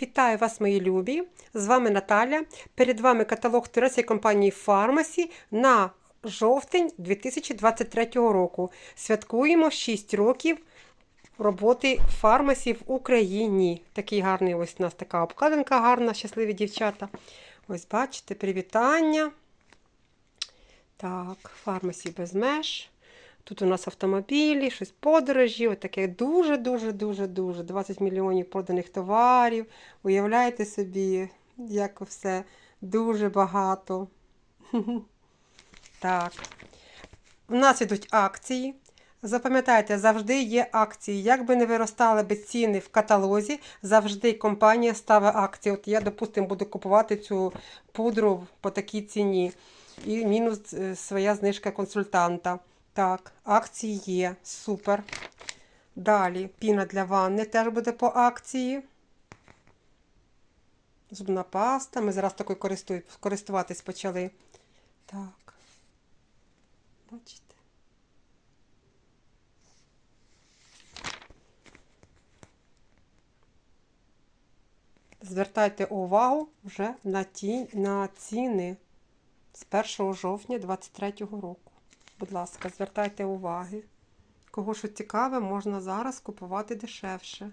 Вітаю вас, мої любі! З вами Наталя. Перед вами каталог турецької компанії Фармасі на жовтень 2023 року. Святкуємо 6 років роботи Фармасі в Україні. Такий гарний ось у нас така обкладинка гарна, щасливі дівчата. Ось бачите, привітання. Так, Фармасі без меж. Тут у нас автомобілі, щось подорожі, отаке дуже-дуже-дуже-дуже. 20 мільйонів проданих товарів. Уявляєте собі, як все дуже багато. Так. У нас йдуть акції. Запам'ятайте, завжди є акції. Як би не виростали би ціни в каталозі, завжди компанія ставить акції. От я, допустимо, буду купувати цю пудру по такій ціні. І мінус е, своя знижка консультанта. Так, акції є. Супер. Далі піна для ванни теж буде по акції. Зубна паста. Ми зараз такою користуватись почали. Так. Бачите? Звертайте увагу вже на, ті, на ціни з 1 жовтня 2023 року. Будь ласка, звертайте уваги. Кого що цікаве, можна зараз купувати дешевше.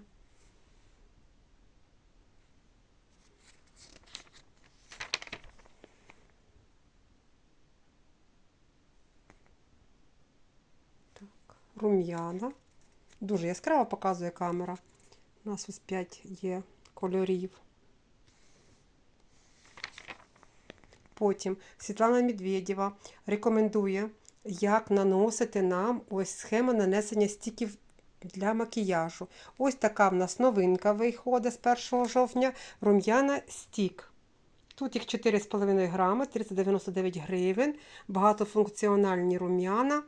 Так, рум'яна. Дуже яскраво показує камера. У нас ось 5 є кольорів. Потім Світлана Медведєва рекомендує, як наносити нам ось схема нанесення стіків для макіяжу. Ось така в нас новинка виходить з 1 жовтня. Рум'яна стік. Тут їх 4,5 грами, 399 гривень. Багатофункціональні рум'яна.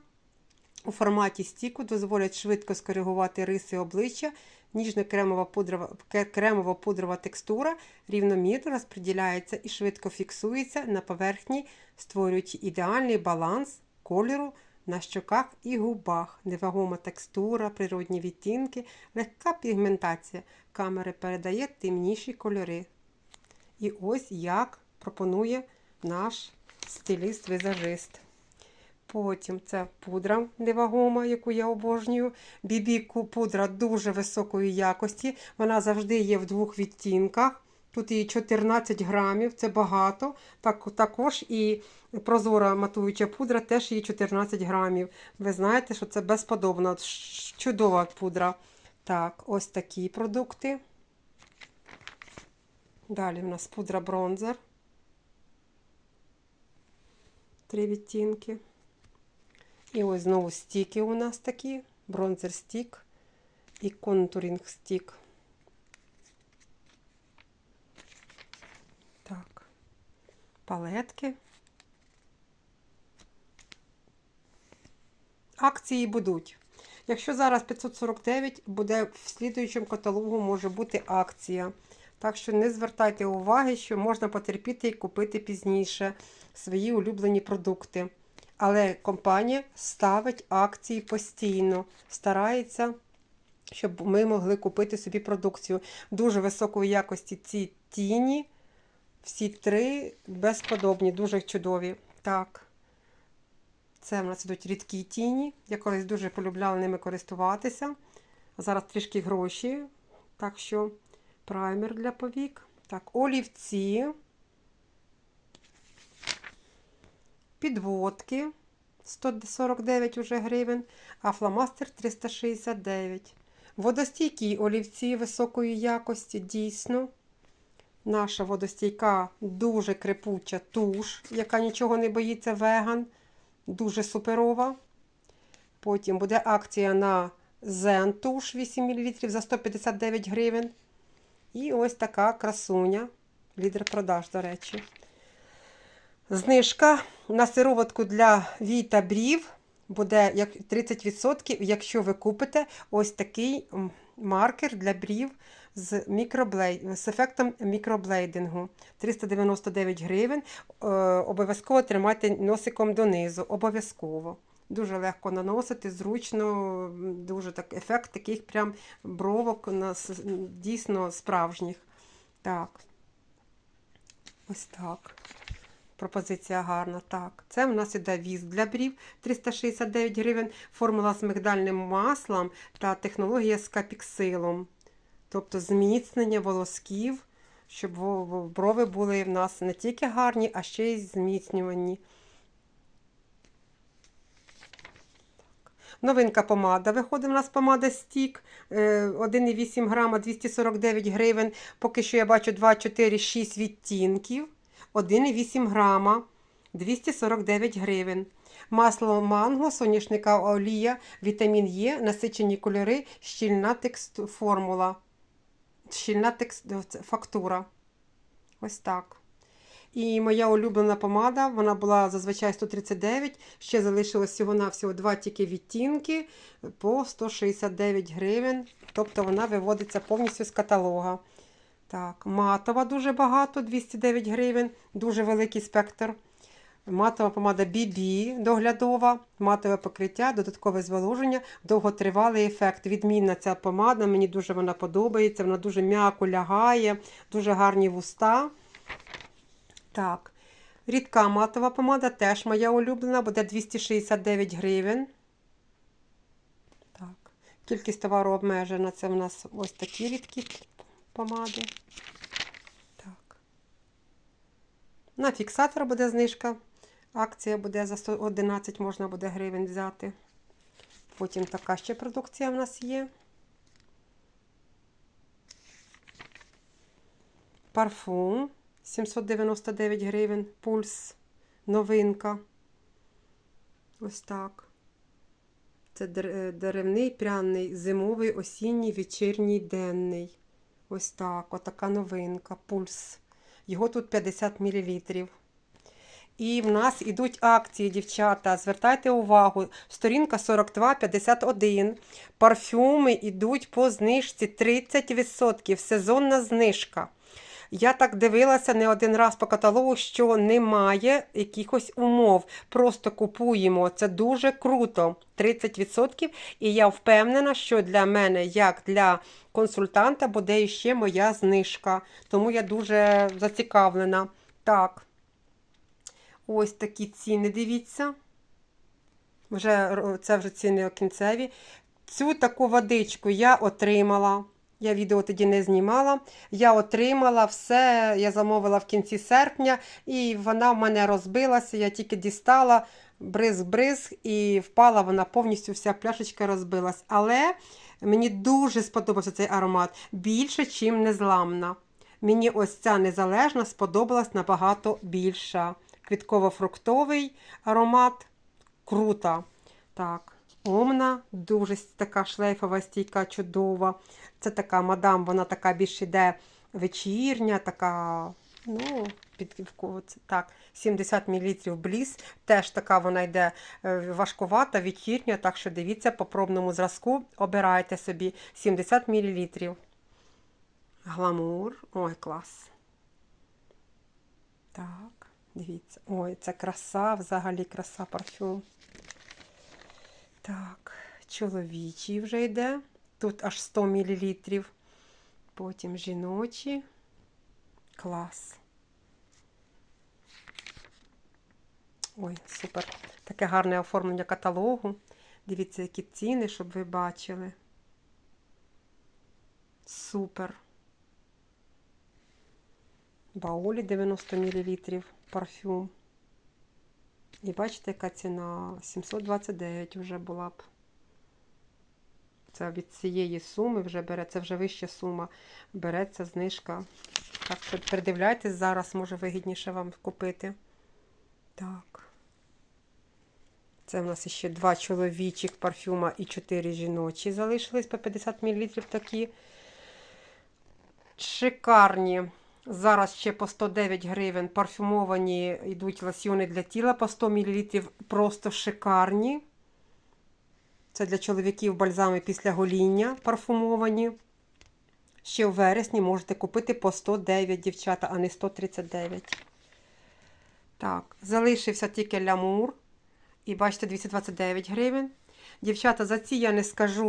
У форматі стіку дозволять швидко скоригувати риси обличчя. Ніжно-кремова пудрова, кремово-пудрова текстура рівномірно розподіляється і швидко фіксується на поверхні, створюючи ідеальний баланс кольору на щоках і губах. Невагома текстура, природні відтінки, легка пігментація. Камери передає темніші кольори. І ось як пропонує наш стиліст-візажист. Потім це пудра невагома, яку я обожнюю. Бібі пудра дуже високої якості. Вона завжди є в двох відтінках. Тут її 14 грамів, це багато. Так, також і прозора матуюча пудра теж її 14 грамів. Ви знаєте, що це безподобно. Чудова пудра. Так, ось такі продукти. Далі в нас пудра бронзер. Три відтінки. І ось знову стіки у нас такі. Бронзер стік і контурінг стік. Так, палетки. Акції будуть. Якщо зараз 549, буде в слідуючому каталогу може бути акція. Так що не звертайте уваги, що можна потерпіти і купити пізніше свої улюблені продукти. Але компанія ставить акції постійно, старається, щоб ми могли купити собі продукцію. Дуже високої якості ці тіні. Всі три безподобні, дуже чудові. Так, це в нас йдуть рідкі тіні. Я колись дуже полюбляла ними користуватися. Зараз трішки гроші. Так що праймер для повік. Так, олівці. підводки 149 уже гривень, а фломастер 369. Водостійкі олівці високої якості, дійсно. Наша водостійка дуже крепуча туш, яка нічого не боїться веган. Дуже суперова. Потім буде акція на Zen туш 8 мл за 159 гривень. І ось така красуня. Лідер продаж, до речі. Знижка на сироватку для вій та брів буде 30%, якщо ви купите ось такий маркер для брів з мікроблей... з ефектом мікроблейдингу. 399 гривень. Е, обов'язково тримайте носиком донизу. Обов'язково. Дуже легко наносити, зручно, дуже так, ефект таких прям бровок дійсно справжніх. Так. Ось так. Пропозиція гарна. Так, це в нас іде віз для брів 369 гривень, формула з мигдальним маслом та технологія з капіксилом. Тобто зміцнення волосків, щоб брови були в нас не тільки гарні, а ще й зміцнювані. Новинка помада. Виходить у нас помада стік е, 1,8 грама 249 гривень. Поки що я бачу 2, 4, 6 відтінків. 1,8 грама 249 гривень. Масло манго, соняшника олія, вітамін Е, насичені кольори, щільна текст... формула. Щільна текст... фактура. Ось так. І моя улюблена помада, вона була зазвичай 139, ще залишилось всього-навсього два тільки відтінки по 169 гривень. Тобто вона виводиться повністю з каталога. Так, матова дуже багато, 209 гривень, дуже великий спектр. Матова помада BB доглядова, матове покриття, додаткове зволоження, довготривалий ефект. Відмінна ця помада, мені дуже вона подобається, вона дуже м'яко лягає, дуже гарні вуста. Так, рідка матова помада теж моя улюблена, буде 269 гривень. Так, кількість товару обмежена. Це в нас ось такі рідкі помади. Так. На фіксатор буде знижка. Акція буде за 111 можна буде гривень взяти. Потім така ще продукція в нас є. Парфум 799 гривень. Пульс. Новинка. Ось так. Це деревний, пряний, зимовий, осінній, вечірній, денний. Ось так. Отака новинка. Пульс. Його тут 50 мл. І в нас ідуть акції, дівчата. Звертайте увагу, сторінка 42,51. Парфюми йдуть по знижці 30%. Сезонна знижка. Я так дивилася не один раз по каталогу, що немає якихось умов. Просто купуємо. Це дуже круто. 30%. І я впевнена, що для мене, як для консультанта, буде ще моя знижка. Тому я дуже зацікавлена. Так. Ось такі ціни, дивіться. Вже, це вже ціни кінцеві. Цю таку водичку я отримала. Я відео тоді не знімала. Я отримала все, я замовила в кінці серпня, і вона в мене розбилася. Я тільки дістала бризг-бризг, і впала вона повністю вся пляшечка розбилась. Але мені дуже сподобався цей аромат. Більше, ніж незламна. Мені ось ця незалежна сподобалась набагато більша. Квітково-фруктовий аромат. Круто. Так, Омна, дуже така шлейфова стійка, чудова. Це така мадам, вона така більш іде вечірня, така, ну, так, 70 мл бліс. Теж така вона йде е, важкувата, вечірня, так що дивіться по пробному зразку, обирайте собі 70 мл. Гламур. Ой, клас. Так, дивіться. Ой, це краса, взагалі краса парфюм. Так, чоловічий вже йде. Тут аж 100 мл. Потім жіночі. Клас. Ой, супер. Таке гарне оформлення каталогу. Дивіться, які ціни, щоб ви бачили. Супер. Баулі 90 мл парфюм. І бачите, яка ціна? 729 вже була б. Це від цієї суми вже береться, вже вища сума. Береться знижка. Так що передивляйтесь зараз, може вигідніше вам купити. Так. Це в нас ще два чоловічих парфюма і чотири жіночі залишились по 50 мл такі. Шикарні. Зараз ще по 109 гривень парфюмовані йдуть лосьйони для тіла по 100 мл. Просто шикарні. Це для чоловіків бальзами після гоління парфумовані. Ще в вересні можете купити по 109 дівчата, а не 139. Так, залишився тільки лямур. І бачите, 229 гривень. Дівчата, за ці я не скажу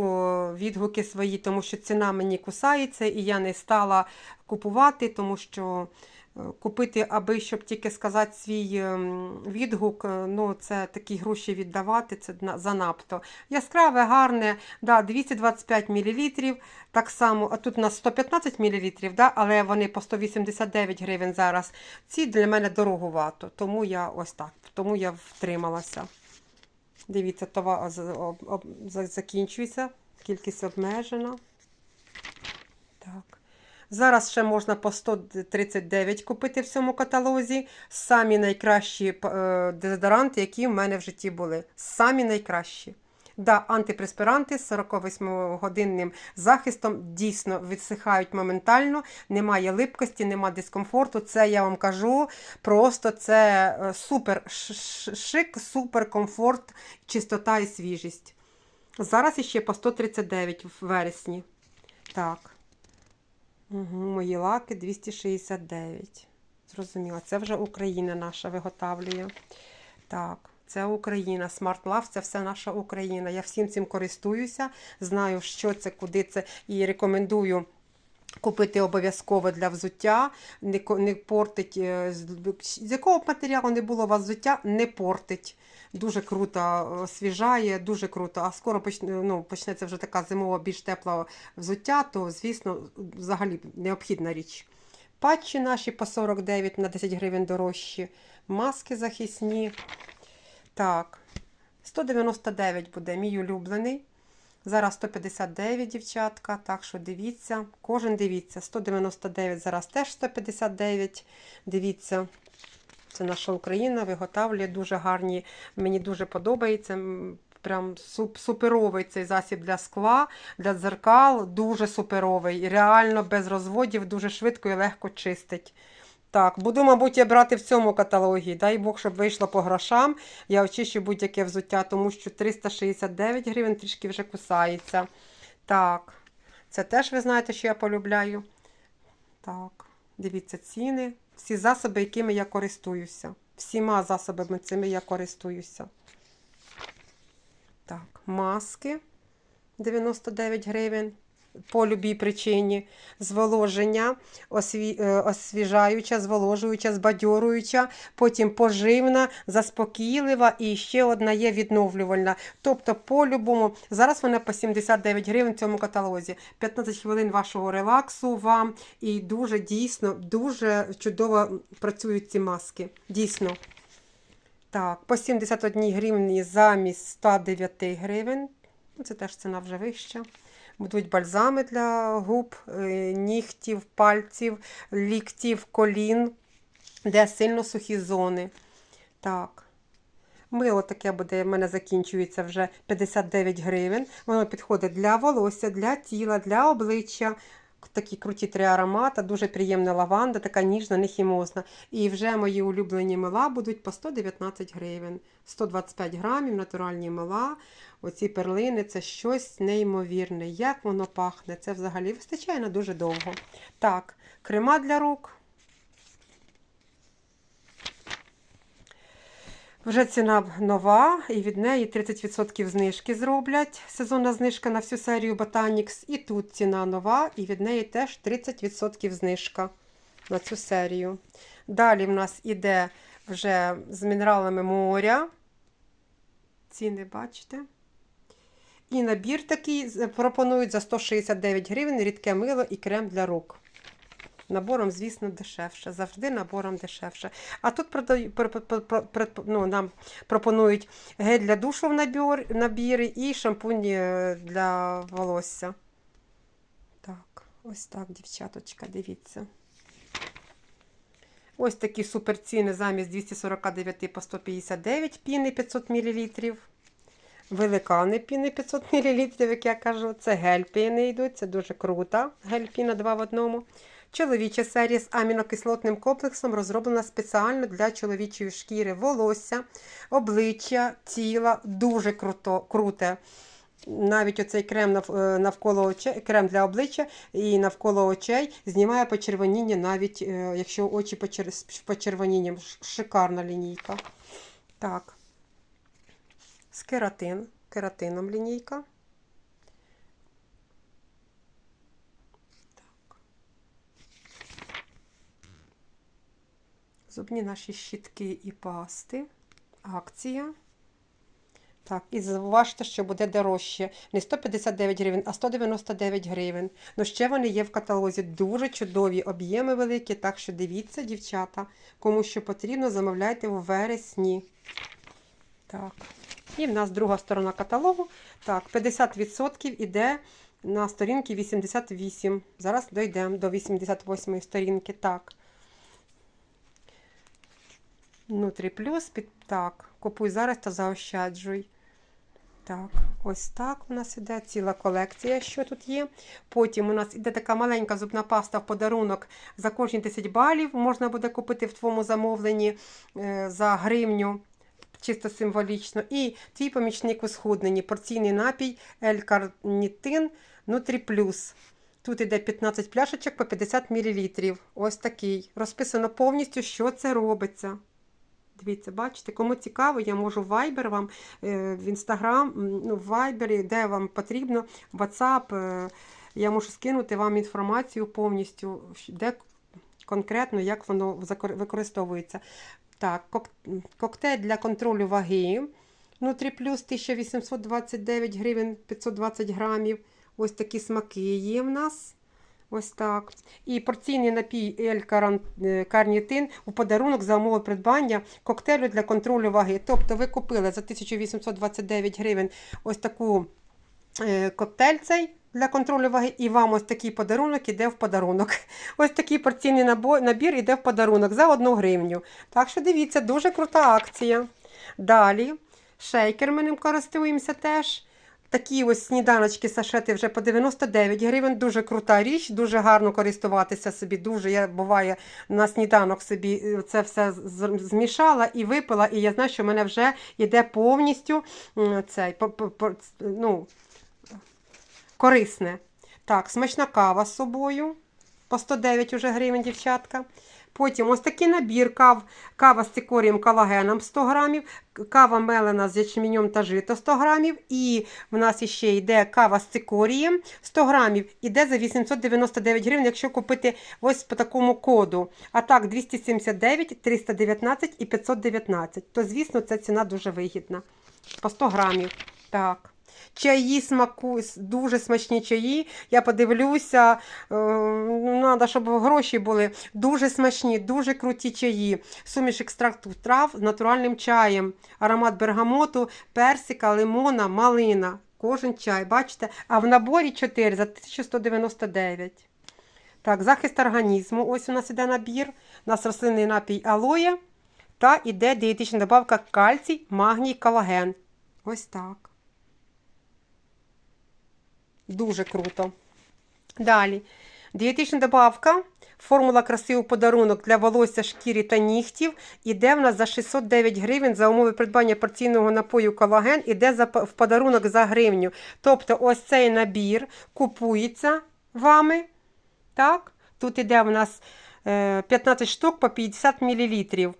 відгуки свої, тому що ціна мені кусається, і я не стала купувати, тому що е, купити, аби щоб тільки сказати свій ем, відгук, е, ну це такі гроші віддавати, це занадто. Яскраве, гарне, да, 225 мл, так само, а тут у нас 115 мл, да, але вони по 189 гривень зараз. Ці для мене дороговато, тому я ось так, тому я втрималася. Дивіться, товар закінчується, кількість обмежена. Так. Зараз ще можна по 139 купити в цьому каталозі. Самі найкращі е, дезодоранти, які в мене в житті були. Самі найкращі. Да, антипреспіранти з 48-годинним захистом дійсно відсихають моментально, немає липкості, немає дискомфорту. Це я вам кажу. Просто це е, супер шик, супер комфорт, чистота і свіжість. Зараз іще по 139 в вересні. Так. Угу, мої лаки 269. Зрозуміло, це вже Україна наша виготовлює. Так, це Україна. Smart Love це все наша Україна. Я всім цим користуюся, знаю, що це, куди це, і рекомендую. Купити обов'язково для взуття, не, не портить, е, з з якого б матеріалу не було у вас взуття, не портить. Дуже круто е, освіжає, дуже круто. А скоро почне, ну, почнеться вже така зимова, більш тепла взуття, то, звісно, взагалі необхідна річ. Патчі наші по 49 на 10 гривень дорожчі. Маски захисні. Так, 199 буде мій улюблений. Зараз 159, дівчатка, так що дивіться, кожен дивіться. 199, зараз теж 159. Дивіться, це наша Україна виготовлює дуже гарні. Мені дуже подобається. Прям суп, суперовий цей засіб для скла, для дзеркал, дуже суперовий. Реально без розводів, дуже швидко і легко чистить. Так, буду, мабуть, я брати в цьому каталогі. Дай Бог, щоб вийшло по грошам. Я очищу будь-яке взуття, тому що 369 гривень трішки вже кусається. Так, це теж ви знаєте, що я полюбляю. Так, дивіться ціни. Всі засоби, якими я користуюся. Всіма засобами цими я користуюся. Так, маски 99 гривень. По любій причині зволоження, осві... е, освіжаюча, зволожуюча, збадьорююча, потім поживна, заспокійлива і ще одна є відновлювальна. Тобто, по-любому, зараз вона по 79 гривень в цьому каталозі. 15 хвилин вашого релаксу вам. І дуже дійсно, дуже чудово працюють ці маски. Дійсно. Так, по 71 гривні замість 109 гривень. Ну, Це теж ціна вже вища. Будуть бальзами для губ, е, нігтів, пальців, ліктів, колін, де сильно сухі зони. Так. Мило таке буде, в мене закінчується вже 59 гривень. Воно підходить для волосся, для тіла, для обличчя. Такі круті три аромати, дуже приємна лаванда, така ніжна, нехімозна. І вже мої улюблені мила будуть по 119 гривень. 125 грамів, натуральні мила. Оці перлини це щось неймовірне. Як воно пахне, це взагалі вистачає на дуже довго. Так, крема для рук. Вже ціна нова, і від неї 30% знижки зроблять. Сезонна знижка на всю серію Botanix. І тут ціна нова, і від неї теж 30% знижка на цю серію. Далі в нас іде вже з мінералами моря. Ціни бачите. І набір такий пропонують за 169 гривень рідке мило і крем для рук. Набором, звісно, дешевше. Завжди набором дешевше. А тут ну, нам пропонують гель для душу в набір, набіри і шампунь е, для волосся. Так, ось так, дівчаточка, дивіться. Ось такі суперціни замість 249 по 159 піни 500 мл. Великани піни 500 мл, як я кажу. Це гель-піни йдуть, це дуже круто. Гель-піна 2 в одному. Чоловіча серія з амінокислотним комплексом розроблена спеціально для чоловічої шкіри, волосся, обличчя, тіла. Дуже круто, круте. Навіть оцей крем е, навколо очей, крем для обличчя і навколо очей знімає почервоніння, навіть е, якщо очі почер- з. Шикарна лінійка. Так. Скератин. кератином лінійка. Так. Зубні наші щітки і пасти. Акція. Так, і зауважте, що буде дорожче. Не 159 гривень, а 199 гривень. Ну, ще вони є в каталозі. Дуже чудові, об'єми великі, так що дивіться, дівчата. Кому що потрібно, замовляйте у вересні. Так. І в нас друга сторона каталогу. Так, 50% іде на сторінки 88. Зараз дійдемо до 88 сторінки. Так. Нутрі плюс, під... так, купуй зараз та заощаджуй. Так, ось так у нас іде ціла колекція, що тут є. Потім у нас іде така маленька зубна паста в подарунок за кожні 10 балів. Можна буде купити в твоєму замовленні е, за гривню, чисто символічно. І твій помічник у схудненні. Порційний напій L-карнітин Нутрі Плюс. Тут іде 15 пляшечок по 50 мл. Ось такий. Розписано повністю, що це робиться. Дивіться, бачите, кому цікаво, я можу в Viber вам, е, в Instagram, ну, в Viber, де вам потрібно, WhatsApp. е, Я можу скинути вам інформацію повністю, де конкретно, як воно використовується. Так, кок- коктейль для контролю ваги. Нутрі плюс 1829 гривень 520 грамів. Ось такі смаки є в нас. Ось так. І порційний напій L-карнітин у подарунок за умови придбання коктейлю для контролю ваги. Тобто ви купили за 1829 гривень ось таку е, коктейль цей для контролю ваги, і вам ось такий подарунок іде в подарунок. Ось такий порційний набір іде в подарунок за 1 гривню. Так що дивіться, дуже крута акція. Далі, шейкер ми ним користуємося теж. Такі ось сніданочки сашети вже по 99 гривень. Дуже крута річ, дуже гарно користуватися собі. Дуже я буває на сніданок собі е, це все змішала і випила. І я знаю, що в мене вже йде повністю цей, ну, корисне. Так, смачна кава з собою. По 109 уже гривень, дівчатка. Потім ось такий набір кав, кава з цикорієм колагеном 100 грамів, кава мелена з ячменем та жито 100 грамів. І в нас іще йде кава з цикорієм 100 грамів. Іде за 899 гривень, якщо купити ось по такому коду. А так 279, 319 і 519. То, звісно, ця ціна дуже вигідна. По 100 грамів. Так. Чаї смаку, дуже смачні чаї. Я подивлюся, треба, щоб гроші були. Дуже смачні, дуже круті чаї. Суміш екстракту трав з натуральним чаєм. Аромат бергамоту, персика, лимона, малина. Кожен чай, бачите? А в наборі 4 за 1199. Так, захист організму. Ось у нас іде набір. У нас рослинний напій алоє. Та іде дієтична добавка кальцій, магній, колаген. Ось так. Дуже круто. Далі. Дієтична добавка. Формула краси у подарунок для волосся, шкіри та нігтів. Іде в нас за 609 гривень за умови придбання порційного напою колаген. Іде за, в подарунок за гривню. Тобто ось цей набір купується вами. Так? Тут іде в нас е, 15 штук по 50 мл.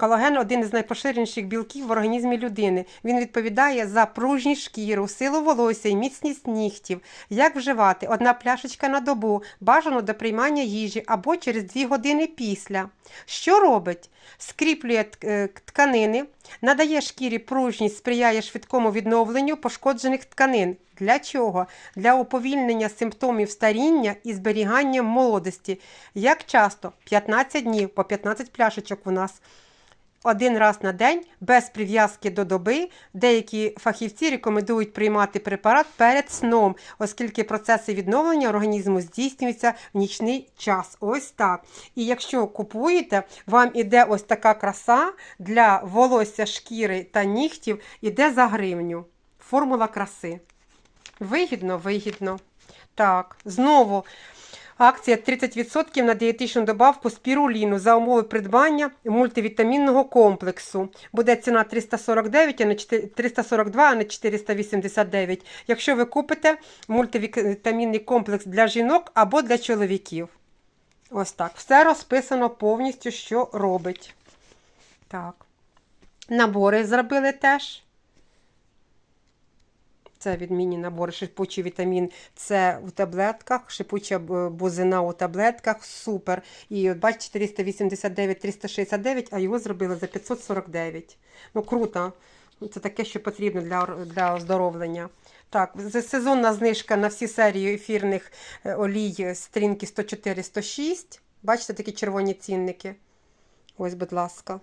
Колаген один із найпоширеніших білків в організмі людини. Він відповідає за пружність шкіру, силу волосся і міцність нігтів. Як вживати? Одна пляшечка на добу, бажано до приймання їжі або через 2 години після. Що робить? Скріплює е, тканини, надає шкірі пружність, сприяє швидкому відновленню пошкоджених тканин. Для чого? Для уповільнення симптомів старіння і зберігання молодості. Як часто? 15 днів, по 15 пляшечок у нас один раз на день без прив'язки до доби. Деякі фахівці рекомендують приймати препарат перед сном, оскільки процеси відновлення організму здійснюються в нічний час. Ось так. І якщо купуєте, вам іде ось така краса для волосся, шкіри та нігтів, іде за гривню. Формула краси. Вигідно, вигідно. Так, знову акція 30% на дієтичну добавку спіруліну за умови придбання мультивітамінного комплексу. Буде ціна 349, а не 342, а не 489. Якщо ви купите мультивітамінний комплекс для жінок або для чоловіків. Ось так. Все розписано повністю, що робить. Так. Набори зробили теж. Це відмінні набори, шипучий вітамін С у таблетках, шипуча бузина у таблетках. Супер. І от бачите, 389-369, а його зробили за 549. Ну, круто. Це таке, що потрібно для, для оздоровлення. Так, сезонна знижка на всі серії ефірних е, олій стрінки 104-106. Бачите такі червоні цінники? Ось, будь ласка.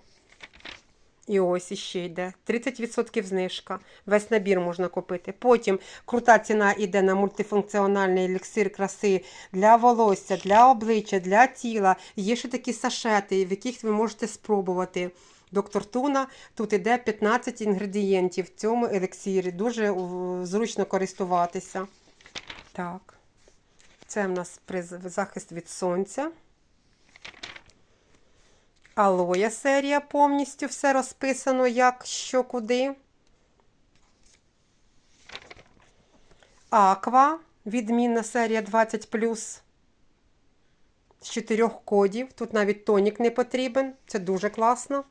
І ось іще йде. 30% знижка. Весь набір можна купити. Потім крута ціна йде на мультифункціональний еліксир краси для волосся, для обличчя, для тіла. Є ще такі сашети, в яких ви можете спробувати. Доктор Туна, тут іде 15 інгредієнтів в цьому еліксирі. Дуже зручно користуватися. Так. Це в нас захист від сонця. Алоя серія повністю все розписано, як, що, куди. Аква, відмінна серія 20 з чотирьох кодів. Тут навіть тонік не потрібен. Це дуже класно.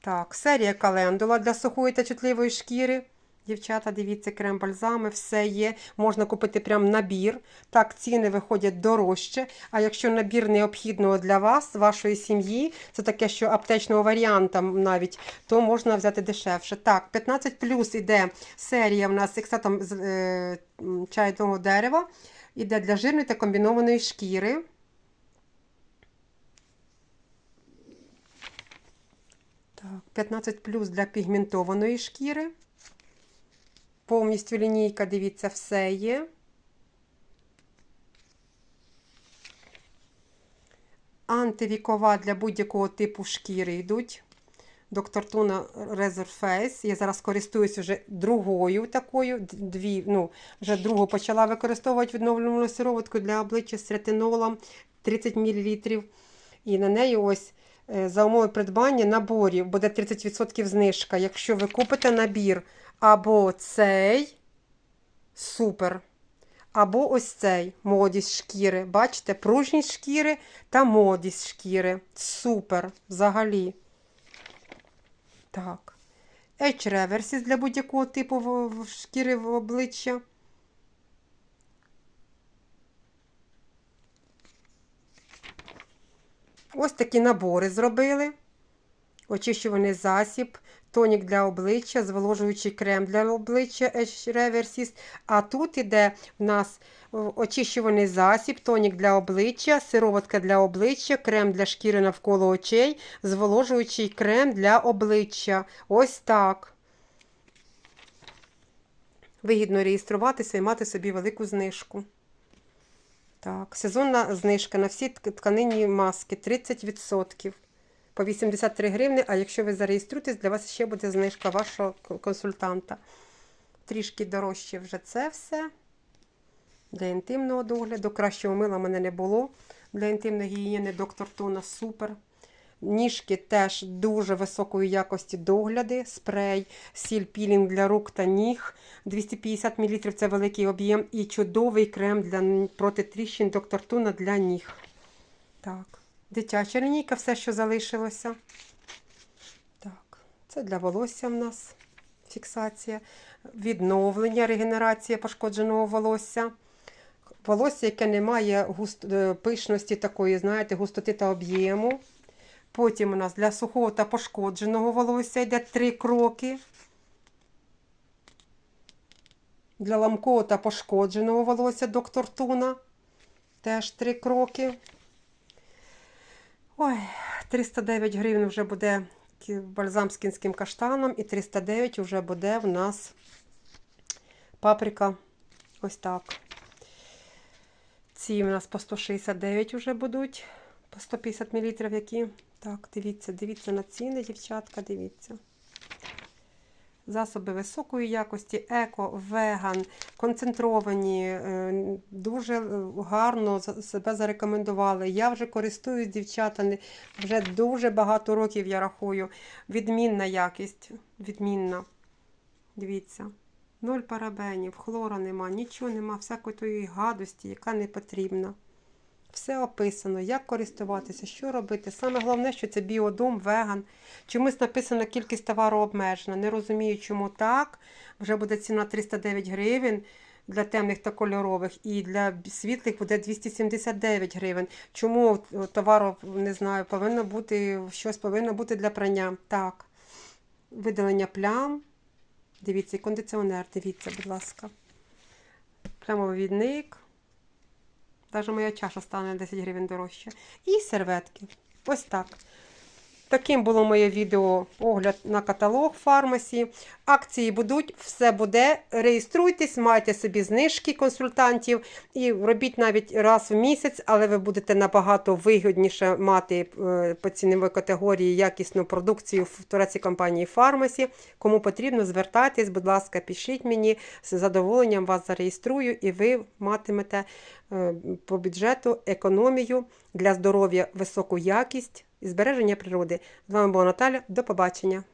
Так, серія календула для сухої та чутливої шкіри. Дівчата, дивіться, крем бальзами, все є. Можна купити прям набір. Так, ціни виходять дорожче. А якщо набір необхідного для вас, вашої сім'ї, це таке, що аптечного варіанта навіть, то можна взяти дешевше. Так, 15 плюс іде серія в нас ексатом з е, чайного дерева. Іде для жирної та комбінованої шкіри. Так, 15 плюс для пігментованої шкіри. Повністю лінійка, дивіться, все є. Антивікова для будь-якого типу шкіри йдуть. Доктор Туна Face. Я зараз користуюсь вже другою такою. Дві, ну, вже другу почала використовувати відновлювальну сироватку для обличчя з ретинолом 30 мл. І на неї ось е, за умови придбання наборів буде 30% знижка. Якщо ви купите набір або цей супер, або ось цей модість шкіри. Бачите, пружність шкіри та модість шкіри. Супер взагалі. Так. Edge Reverses для будь-якого типу шкіри в обличчя. Ось такі набори зробили. Очищуваний засіб, тонік для обличчя, зволожуючий крем для обличчя Edge Reverses. А тут іде в нас о, очищуваний засіб, тонік для обличчя, сироватка для обличчя, крем для шкіри навколо очей, зволожуючий крем для обличчя. Ось так. Вигідно реєструватися і мати собі велику знижку. Так, сезонна знижка на всі тк- тканинні маски 30% по 83 гривни, а якщо ви зареєструєтесь, для вас ще буде знижка вашого консультанта. Трішки дорожче вже це все. Для інтимного догляду. Кращого мила в мене не було. Для інтимної гігієни доктор Тона супер. Ніжки теж дуже високої якості догляди. Спрей, сіль пілінг для рук та ніг. 250 мл це великий об'єм. І чудовий крем для проти тріщин доктор Туна для ніг. Так. Дитяча лінійка, все, що залишилося. Так, це для волосся в нас фіксація. Відновлення, регенерація пошкодженого волосся. Волосся, яке не має густ... е, пишності такої, знаєте, густоти та об'єму. Потім у нас для сухого та пошкодженого волосся йде три кроки. Для ламкого та пошкодженого волосся доктор Туна. Теж три кроки. Ой, 309 гривень вже буде бальзам з кінським каштаном, і 309 вже буде в нас паприка. Ось так. Ці у нас по 169 вже будуть, по 150 мл які. Так, дивіться, дивіться на ціни, дівчатка, дивіться. Засоби високої якості, еко, веган, концентровані, е, дуже е, гарно себе зарекомендували. Я вже користуюсь, дівчата, вже дуже багато років я рахую. Відмінна якість, відмінна. Дивіться. Ноль парабенів, хлора нема, нічого нема, всякої тої гадості, яка не потрібна. Все описано, як користуватися, що робити. Саме головне, що це біодом, веган. Чомусь написано кількість товару обмежена. Не розумію, чому так. Вже буде ціна 309 гривень для темних та кольорових, і для світлих буде 279 гривень. Чому товару, не знаю, повинно бути щось повинно бути для прання. Так. Видалення плям. Дивіться, кондиціонер, дивіться, будь ласка. Плямовідник. Навіть моя чаша стане 10 гривень дорожче. І серветки. Ось так. Таким було моє відео огляд на каталог фармасі. Акції будуть, все буде. Реєструйтесь, майте собі знижки консультантів і робіть навіть раз в місяць, але ви будете набагато вигідніше мати е, по ціновій категорії якісну продукцію в турецькій компанії Фармасі. Кому потрібно, звертайтесь, будь ласка, пишіть мені, з задоволенням вас зареєструю, і ви матимете е, по бюджету економію для здоров'я високу якість і збереження природи. З вами була Наталя. До побачення.